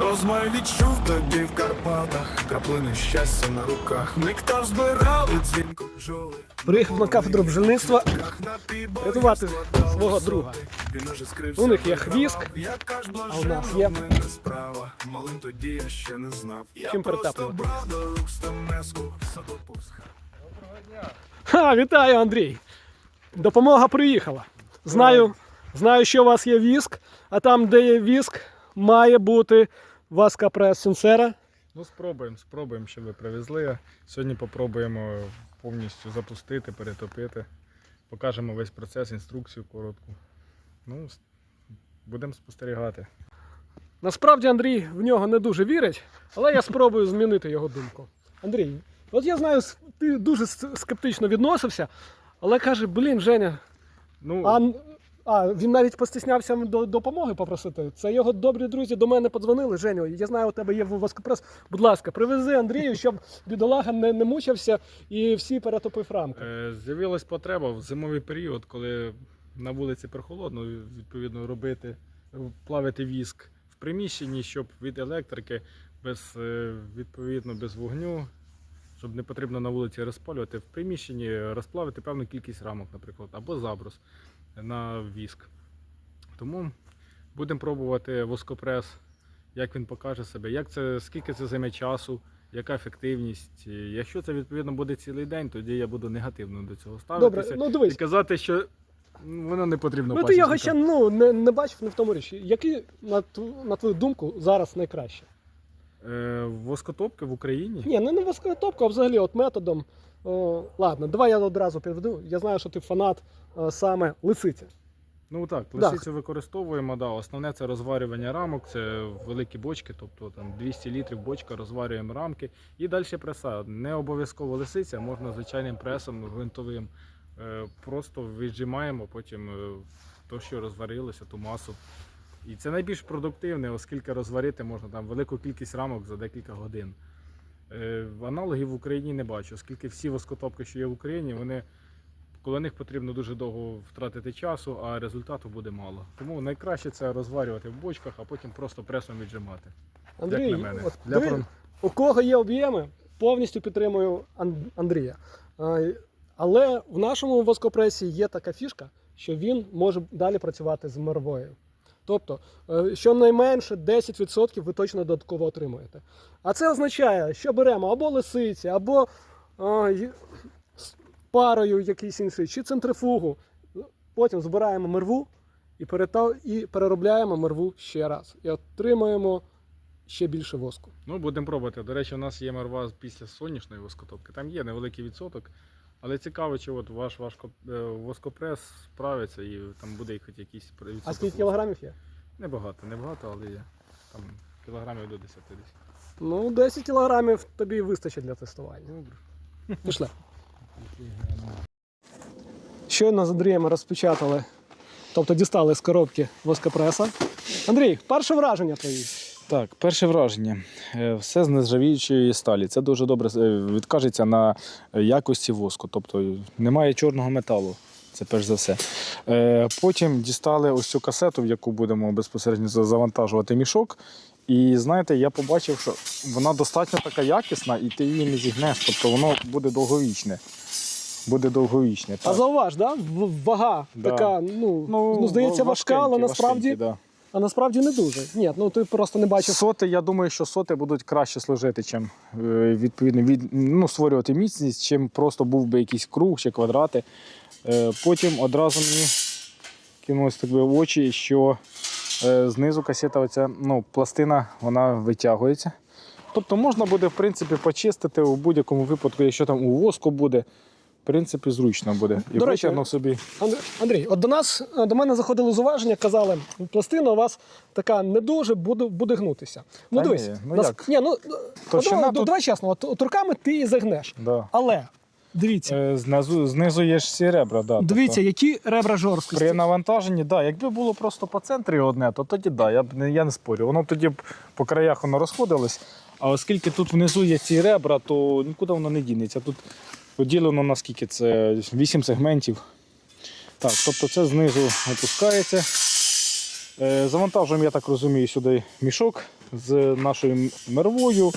Розмай відчув тоді в Карпатах, краплини щастя на руках. Нектар збирали дзвінку бджоли. Приїхав на кафедру бджільництва рятувати свого друга. У них є хвіст, а у нас є- справа. Малим тоді я ще не знав. Чим перетаплювати? Ха, вітаю, Андрій. Допомога приїхала. Знаю, знаю, що у вас є віск, а там, де є віск, має бути васка прес сенсера. Ну, спробуємо, спробуємо, що ви привезли. Сьогодні попробуємо повністю запустити, перетопити. Покажемо весь процес, інструкцію коротку. Ну, будемо спостерігати. Насправді Андрій в нього не дуже вірить, але я спробую змінити його думку. Андрій, от я знаю, ти дуже скептично відносився, але каже, блін, Женя, Ну, а, а він навіть постіснявся до допомоги попросити. Це його добрі друзі до мене подзвонили. Женю, я знаю, у тебе є воскопрес. Будь ласка, привези Андрію, щоб бідолага не, не мучився і всі перетопив рамки. е, з'явилась потреба в зимовий період, коли на вулиці прохолодно, відповідно, робити, плавити віск в приміщенні, щоб від електрики, без, е, відповідно, без вогню, щоб не потрібно на вулиці розпалювати, в приміщенні розплавити певну кількість рамок, наприклад, або заброс на віск. Тому будемо пробувати воскопрес, як він покаже себе, як це, скільки це займе часу, яка ефективність. Якщо це відповідно буде цілий день, тоді я буду негативно до цього Добре, ставитися ну і казати, що воно не потрібно. Ну ти його ще ну, не, не бачив, не в тому річ. Який, на, тв- на твою думку, зараз найкраще? Е, воскотопки в Україні. Ні, не на воскотопку, а взагалі от методом. О, ладно, давай я одразу підведу. Я знаю, що ти фанат е, саме лисиці. Ну так, Да. лисицю використовуємо. Да. Основне це розварювання рамок, це великі бочки, тобто там 200 літрів бочка, розварюємо рамки і далі преса. Не обов'язково лисиця, можна звичайним пресом гвинтовим. Е, Просто віджимаємо потім е, то, що розварилося, ту масу. І це найбільш продуктивне, оскільки розварити можна там велику кількість рамок за декілька годин. Е, Аналогів в Україні не бачу, оскільки всі воскотопки, що є в Україні, вони коло них потрібно дуже довго втратити часу, а результату буде мало. Тому найкраще це розварювати в бочках, а потім просто пресом віджимати. Андрій, як на мене. от Для диви, у кого є об'єми, повністю підтримую Андрія. Е, Але в нашому воскопресі є така фішка, що він може далі працювати з мервою. Тобто, е, щонайменше 10% ви точно додатково отримуєте. А це означає, що беремо або лисиці, або е, й- з парою якийсь інший, чи центрифугу. Потім збираємо мерву і, і переробляємо мерву ще раз. І отримуємо ще більше воску. Ну, будемо пробувати. До речі, у нас є марва після сонячної воскотопки. Там є невеликий відсоток. Але цікаво, чи от ваш важко, е, воскопрес справиться і там буде хоч якийсь відсоток. А скільки кілограмів є? Небагато, небагато, але є. Там кілограмів до 10 десь. Ну, 10 кілограмів тобі вистачить для тестування. Добре. Пішли. Щойно з Андрієм розпечатали, тобто дістали з коробки воскопреса. Андрій, перше враження твої. Так, перше враження. Е, Все з нержавіючої сталі. Це дуже добре е, відкажеться на якості воску. Тобто немає чорного металу. Це перш за все. Е, Потім дістали ось цю касету, в яку будемо безпосередньо завантажувати мішок. І знаєте, я побачив, що вона достатньо така якісна, і ти її не зігнеш. Тобто воно буде довговічне. Буде довговічне. А Так. зауваж, да? вага Да. така, ну, ну, здається, важка, але насправді, да. А насправді не дуже. Ні, ну ти просто не бачив. Соти, я думаю, що соти будуть краще служити, чим е, відповідно від, ну, створювати міцність, чим просто був би якийсь круг чи квадрати. Е, Потім одразу мені кинулось так би в очі, що е, знизу касета, оця, ну, пластина вона витягується. Тобто можна буде в принципі почистити у будь-якому випадку, якщо там у воску буде, в принципі, зручно буде. І До речі, собі. Андрій, от до нас е, до мене заходили зуваження, казали, пластина у вас така не дуже буде, буде гнутися. Ну Та дивись, ні, ну нас- як? ні, ну, Товщина давай, тут- давай чесно, от, от руками ти її загнеш. Да. Але дивіться, Е, знизу, знизу є ж ці ребра. Да, дивіться, тобто- які ребра жорсткості. При навантаженні, да, якби було просто по центрі одне, то тоді да, я б я не спорю. Воно тоді б по краях воно розходилось. А оскільки тут внизу є ці ребра, то нікуди воно не дінеться. Тут поділено на скільки це 8 сегментів. Так, тобто це знизу опускається. Е, Завантажуємо, я так розумію, сюди мішок з нашою мервою,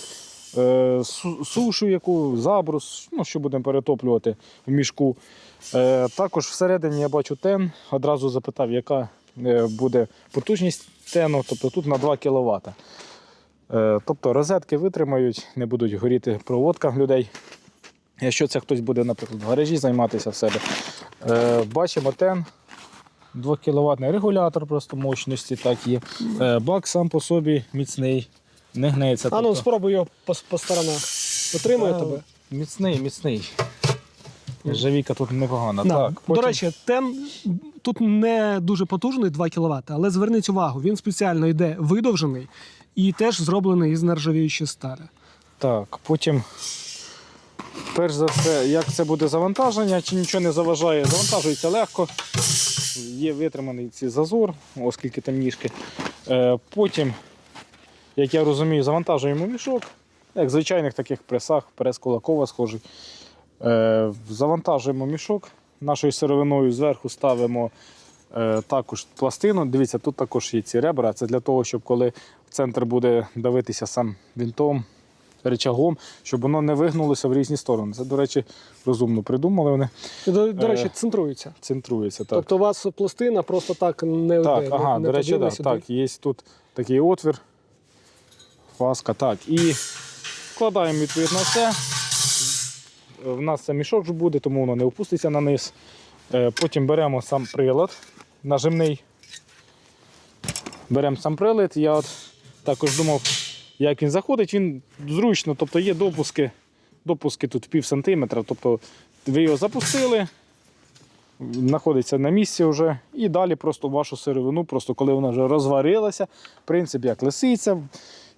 е, сушу, яку, забрус, ну, що будемо перетоплювати в мішку. Е, Також всередині я бачу тен. Одразу запитав, яка буде потужність тену, тобто тут на 2 кВт. Тобто розетки витримають, не будуть горіти проводка людей. Якщо це хтось буде, наприклад, в гаражі займатися в себе. Е, Бачимо тен. 2 кВт регулятор просто мощності, так є. Е, Бак сам по собі міцний, не гнеться. А ну тобто- спробуй його по, по сторонах. Потримує Та, тебе. Міцний, міцний. Живіка тут непогана. Да. Так, До речі, тен тут не дуже потужний 2 кВт, але зверніть увагу, він спеціально йде видовжений і теж зроблений із нержавіючої сталі. Так, потім, перш за все, як це буде завантаження, чи нічого не заважає, завантажується легко. Є витриманий цей зазор, оскільки там ніжки. Е, потім, як я розумію, завантажуємо мішок, як в звичайних таких пресах, прес кулакова схожий. Е, завантажуємо мішок нашою сировиною, зверху ставимо е, також пластину. Дивіться, тут також є ці ребра. Це для того, щоб коли центр буде давитися сам вінтом, речагом, щоб воно не вигнулося в різні сторони. Це, до речі, розумно придумали вони. До, до Е, речі, центрується. Центрується. Так, Тобто у вас пластина просто так не так йде. ага, не, до речі, да, так, є тут такий отвір. Фаска, так. І вкладаємо відповідно все. В нас це мішок ж буде, тому воно не опуститься на низ. Е, Потім беремо сам прилад нажимний. Беремо сам прилад. Я от також думав, як він заходить, він зручно, тобто є допуски, допуски тут пів сантиметра. Тобто ви його запустили, знаходиться на місці вже, і далі просто вашу сировину, просто коли вона вже розварилася, в принципі, як лисиця,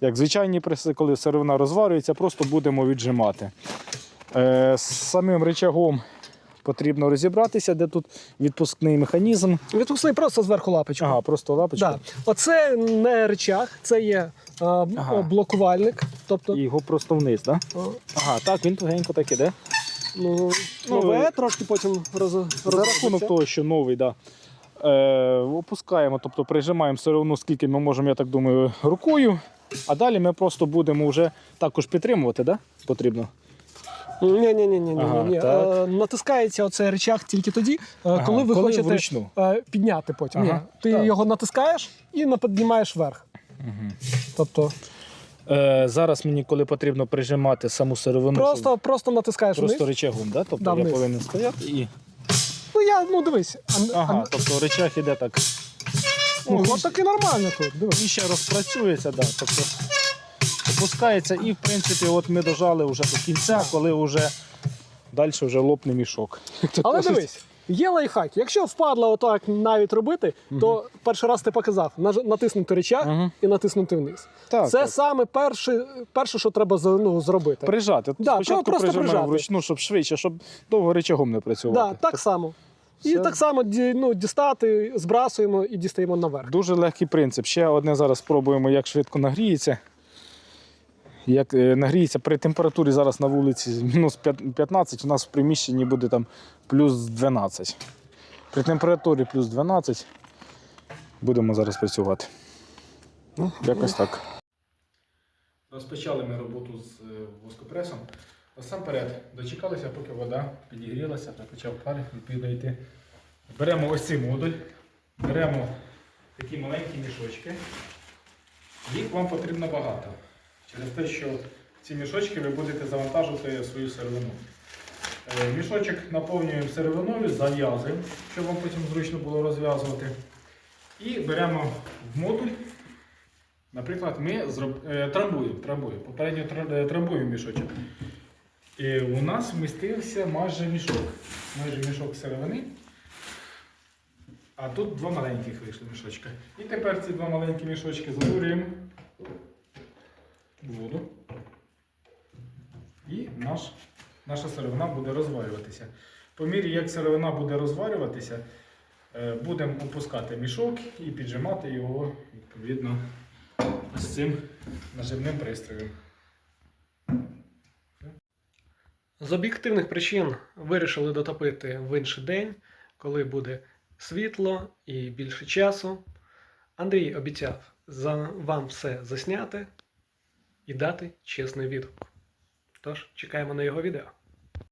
як звичайні преси, коли сировина розварюється, просто будемо віджимати. Е, з самим рычагом потрібно розібратися, де тут відпускний механізм. Відпускний просто зверху лапочку. Ага, просто лапочка. Да. Оце не речах, це є е, Ага. блокувальник. Тобто, І його просто вниз, так? Да? Ага, так, він тугенько так іде. ну, Ну, трошки потім роз, За рахунок того, що новий, да. Е, опускаємо, тобто прижимаємо сировину, скільки ми можемо, я так думаю, рукою. А далі ми просто будемо вже також підтримувати, да? Потрібно. Ні, ні, ні, ні, Ага, ні. так. Е, натискається оцей речах тільки тоді, е, Ага, коли ви коли хочете вручну. е, підняти потім. Ага, Ні, ти так. його натискаєш і піднімаєш вверх. Тобто Е, зараз мені, коли потрібно прижимати саму сировину, просто, просто натискаєш просто вниз. речагом, да? тобто Да, я вниз. повинен стояти і. Ну я ну дивись. А, Ага, а, тобто речах іде так. ну, Ну, от таки нормально тут. Дивись. І ще розпрацюється, да. тобто опускається, і в принципі, от ми дожали вже до кінця, коли вже далі вже лопне мішок. Але дивись, є лайфхак. Якщо впадло отак навіть робити, то перший раз ти показав натиснути речах Мгм. і натиснути вниз. Так, Це так. саме перше, перше, що треба ну, зробити. Прижати. Да, Спочатку просто прижати. вручну, щоб швидше, щоб довго речагом не Да, так само. І Все. так само ну, дістати, збрасуємо і дістаємо наверх. Дуже легкий принцип. Ще одне зараз спробуємо, як швидко нагріється. Як е, нагріється при температурі зараз на вулиці мінус 15, у нас в приміщенні буде там плюс 12. При температурі плюс 12 будемо зараз працювати. Ну, якось так. Розпочали ми роботу з е, воскопресом. Насамперед дочекалися, поки вода підігрілася, та почав пар відповідно йти. Беремо ось цей модуль, беремо такі маленькі мішочки. Їх вам потрібно багато. Через те, що ці мішочки ви будете завантажувати свою сировину. Е, Мішочок наповнюємо сировиною, зав'язуємо, щоб вам потім зручно було розв'язувати. І беремо в модуль. Наприклад, ми е, трамбуємо, трамбуємо. Попередньо е, трамбуємо мішочок. І у нас вмістився майже мішок. Майже мішок сировини. А тут два маленьких вийшли мішочка. І тепер ці два маленькі мішочки занурюємо в воду. І наш, наша сировина буде розварюватися. По мірі, як сировина буде розварюватися, е, будемо опускати мішок і піджимати його відповідно з цим наживним пристроєм. З об'єктивних причин вирішили дотопити в інший день, коли буде світло і більше часу. Андрій обіцяв вам все засняти і дати чесний відгук. Тож чекаємо на його відео.